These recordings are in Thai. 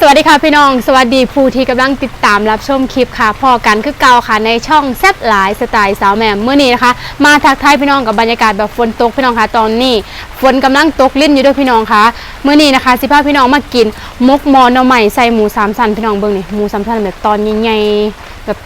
สวัสดีค่ะพี่น้อง สวัสดีผู้ที่กำลังติดตามรับชมคลิปค่ะพอกันคือเก่าค่ะในช่องแซบหลายสไตล์สาวแหม่มเมื่อนี้นะคะ มาทักทายพี่น้องกับบรรยากาศแบบฝนตกพี่น้องค่ะตอนนี้ฝนกำลังตกลิ่นอยู่ด้วยพี่น้องค่ะเมื่อนี้นะคะสิพาพี่น้องมากินมกมอนเอาใหม่ใส่หมูสามสันพี่น้องเบิ่งนี่หมูสามสันแบบตอนใหญ่ๆแบบ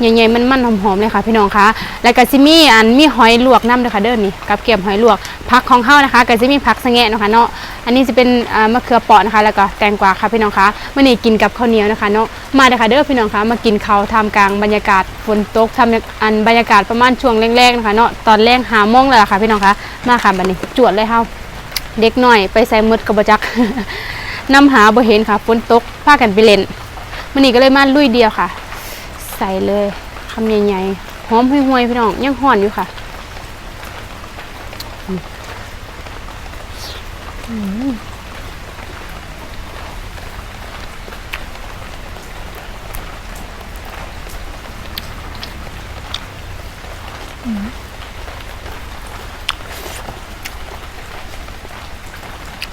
ใหญ่ๆมันๆหอมๆเลยค่ะพี่น้องคะแล้วก็สิมีอันมีหอยลวกน้ำด้วยค่ะเด้อนี่กับเกี๊ยวหอยลวกผักของเฮานะคะก็สิมีผักสะแงะนะคะเนาะอันนี้จะเป็นมะเขือเปราะนะคะ แล้วก็แตงกวาค่ะพี่น้องคะมื่อนี้กินกับข้าวเหนียวนะคะเนาะมาเด้อค่ะเด้อพี่น้องคะมากินข้าวทำกลางบรรยากาศฝนตกทำอันบรรยากาศประมาณช่วงแรกๆนะคะเนาะตอนแรกหาโมงเลยล่ะค่ะพี่น้องคะมาค่ะบัดนี้จวดเลยเฮาเด็กหน่อยไปใส่หมดกระบจักนำหาบ่เห็นค่ะฝนตกพากันไปเล่นมื่อนี้ก็เลยมาลุยเดียวค่ะ ใส่เลยคำใหญ่ๆหอมห่วยๆพี่น้องยังห่อนอยู่ค่ะ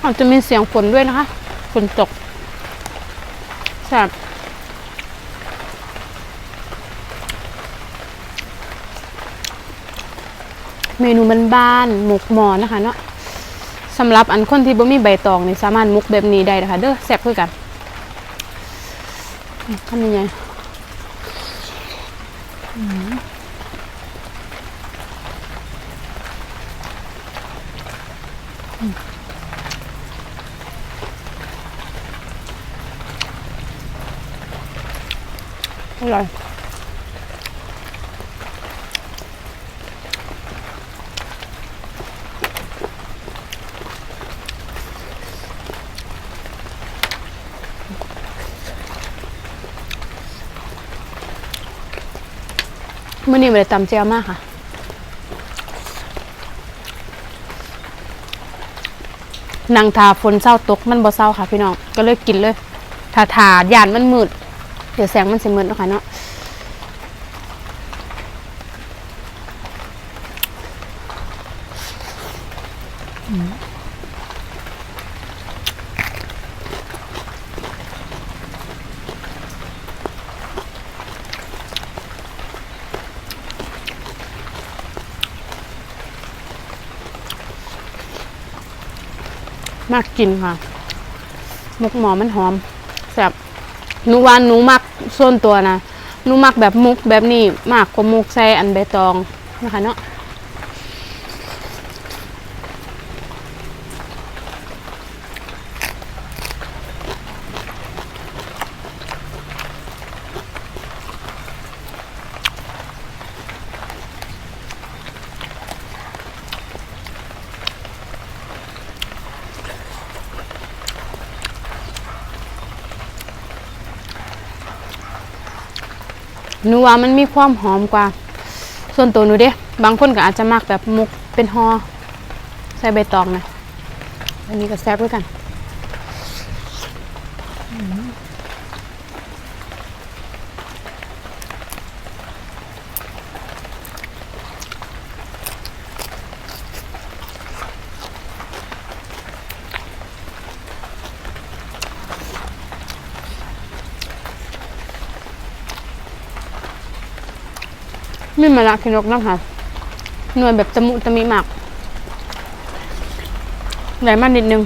อาจจะมีเสียงฝนด้วยนะคะฝนตกแซ่บ เมนูบ้านๆหมกหมอนนะคะเนาะสำหรับอันคนที่บ่มีใบตองนี่สามารถหมุกแบบนี้ได้นะคะเด้อแซ่บคือกันทำยังไงอร่อย มื่อนี้ไม่ได้ตำเจียวมากค่ะ นางทาฝนเศร้าตกมันบ่เศร้าค่ะพี่น้อง ก็เลยกินเลย ทาทาย่านมันมืด เดี๋ยวแสงมันสิมืดเนาะค่ะเนาะ มากกินค่ะมุกหมอมันหอมแซ่บหนูวาหนูมักส่วนตัวนะหนูมักแบบมุกแบบนี้มากกว่ามุกใส่อันใบตองนะคะเนาะ หนูว่ามันมีความหอมกว่า ส่วนตัวหนูเด้บางคนก็อาจจะมักแบบมุกเป็นห่อใส่ใบตองนะอันนี้ก็แซ่บด้วยกัน มีมะระพินกนะคะหน่วยแบบจมุจะมีหมักใหญ่มากนิดนึง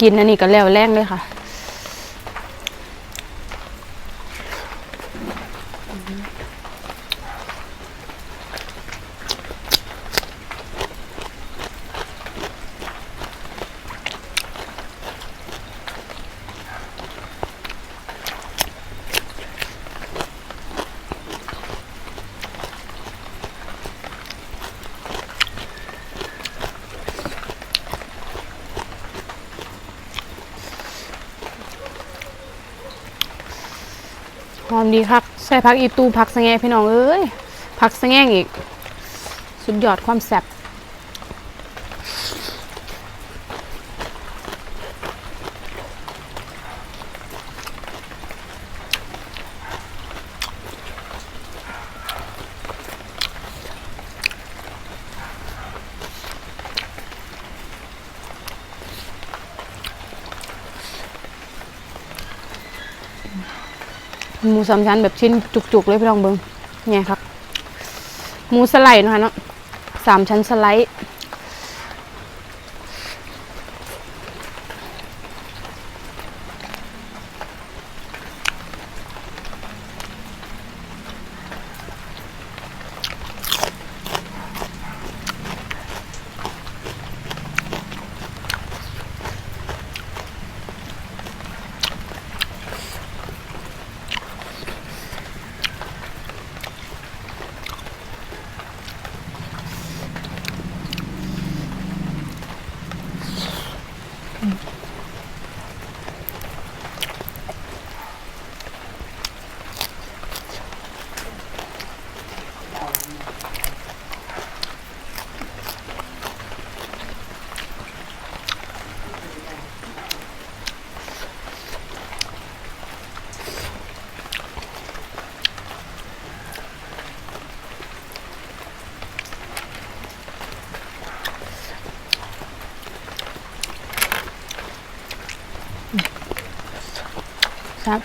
กินอันนี้ก็แล้วแรงเลยค่ะ อมดีครับใส่ผักอีตูผักสะแงพี่น้องเอ้ยผักสะแงงอีก สุดยอดความแซ่บ หมูสามชั้นแบบชิ้นจุกๆเลยพี่น้องเบิ้งไงครับหมูสไลด์นะคะเนาะสามชั้นสไลด์ ครับ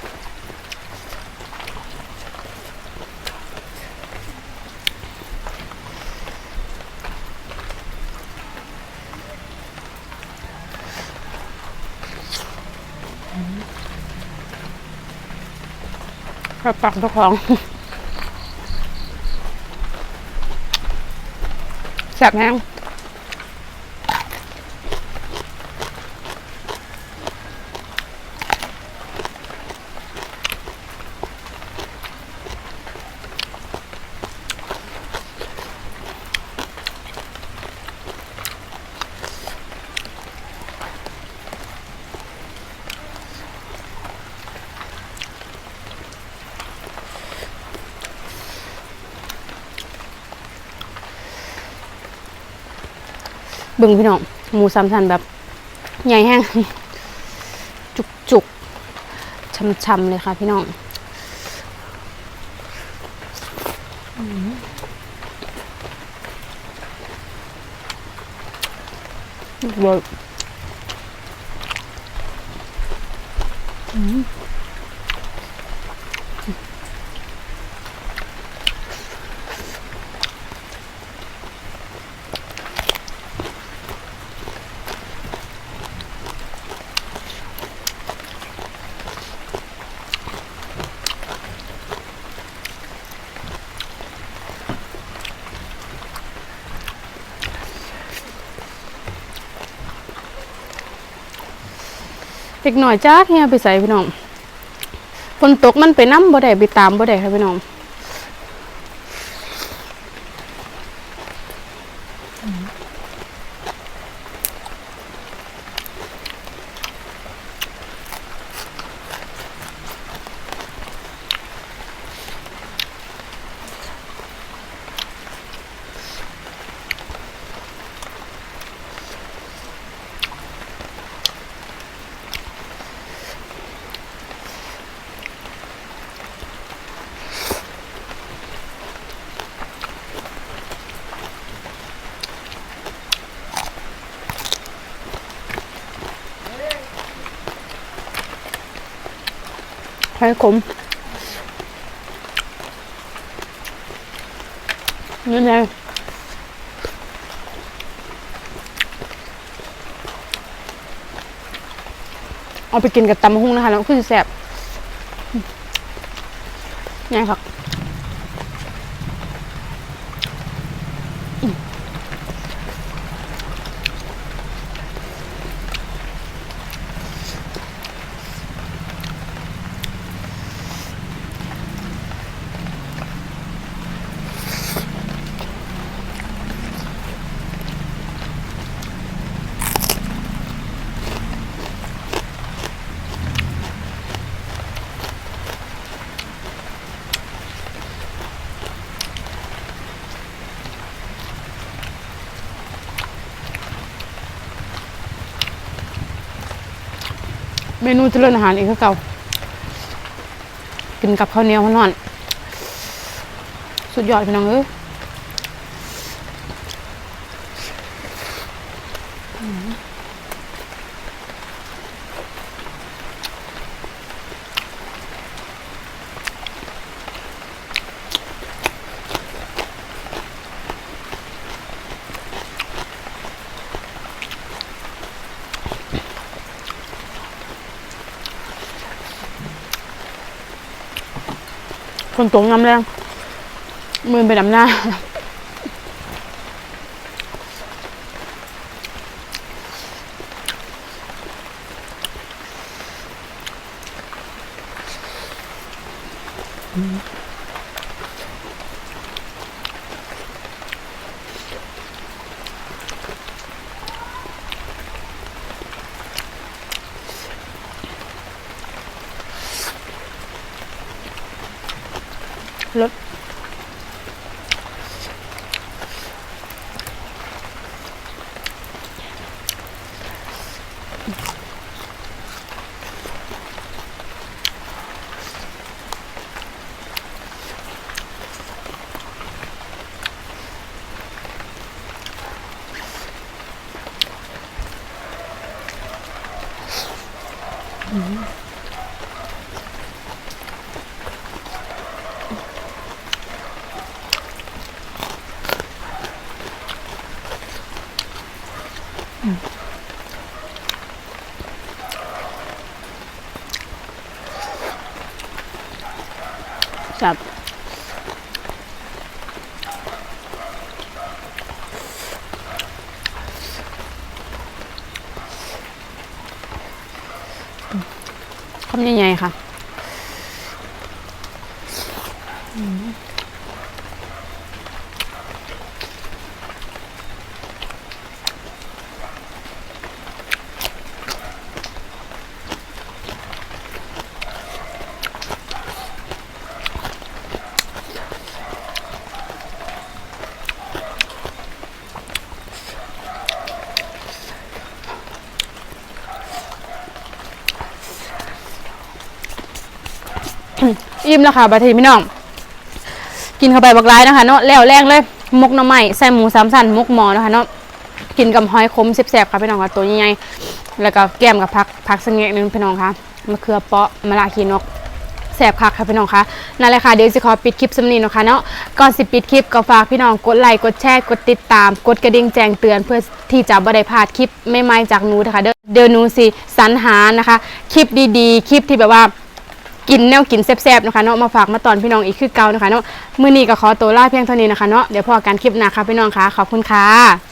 กระปักเจ้าของแซ่บแห้ง บิ่งพี่น้องหมูสามชั้นแบบ ใหญ่แห้งจุกจุกช่ำๆเลยค่ะพี่น้องอืมเวิร์กอืม ด็กหน่อยจ้าเฮียไปใส่พี่น้องฝนตกมันไปน้ำบ่ได้ไปตามบ่ได้ค่ะพี่น้อง ให้ขมนี่ไงเอาไปกินกับตำมะฮุ่งนะคะ แล้วคือแซ่บไงครับ เมนูเจริญอาหารอีกคือเก่า กินกับข้าวเหนียวร้อนๆสุดยอดพี่น้องเอ้ย คนตรงน้ำแรงมือไปดำหน้า รถจับ คำใหญ่ๆค่ะ อิ่มแล้วค่ะบาทีพี่น้อง กินเข้าไปบักร้ายนะคะเนาะแล้วแรงเลยมกน่อไม้ใส่หมูสามสันมกหมอนะคะเนาะกินกับหอยขมแซ่บๆค่ะพี่น้องค่ะตัวใหญ่ๆแล้วก็แก้มกับผักผักสะเงะนึงพี่น้องค่ะมะเขือเปาะมะระขีนกแซ่บคักค่ะพี่น้องค่ะนั่นแหละค่ะเดี๋ยวสิขอปิดคลิปสำนีนะคะเนาะก่อนสิปิดคลิปก็ฝากพี่น้องกดไลค์กดแชร์กดติดตาม กดกระดิ่งแจ้งเตือนเพื่อที่จะบ่ได้พลาดคลิปใหม่ๆจากหนูนะคะเด้อเดี๋ยวหนูสิสรรหานะคะ คลิปดีๆ คลิปที่แบบว่า กินแนวกินแซ่บๆนะคะเนาะมาฝากมาตอนพี่น้องอีกคือเก่านะคะเนาะมื้อนี้ก็ขอตัวลาเพียงเท่านี้นะคะเนาะเดี๋ยวพอกันคลิปหน้าค่ะพี่น้องค่ะขอบคุณค่ะ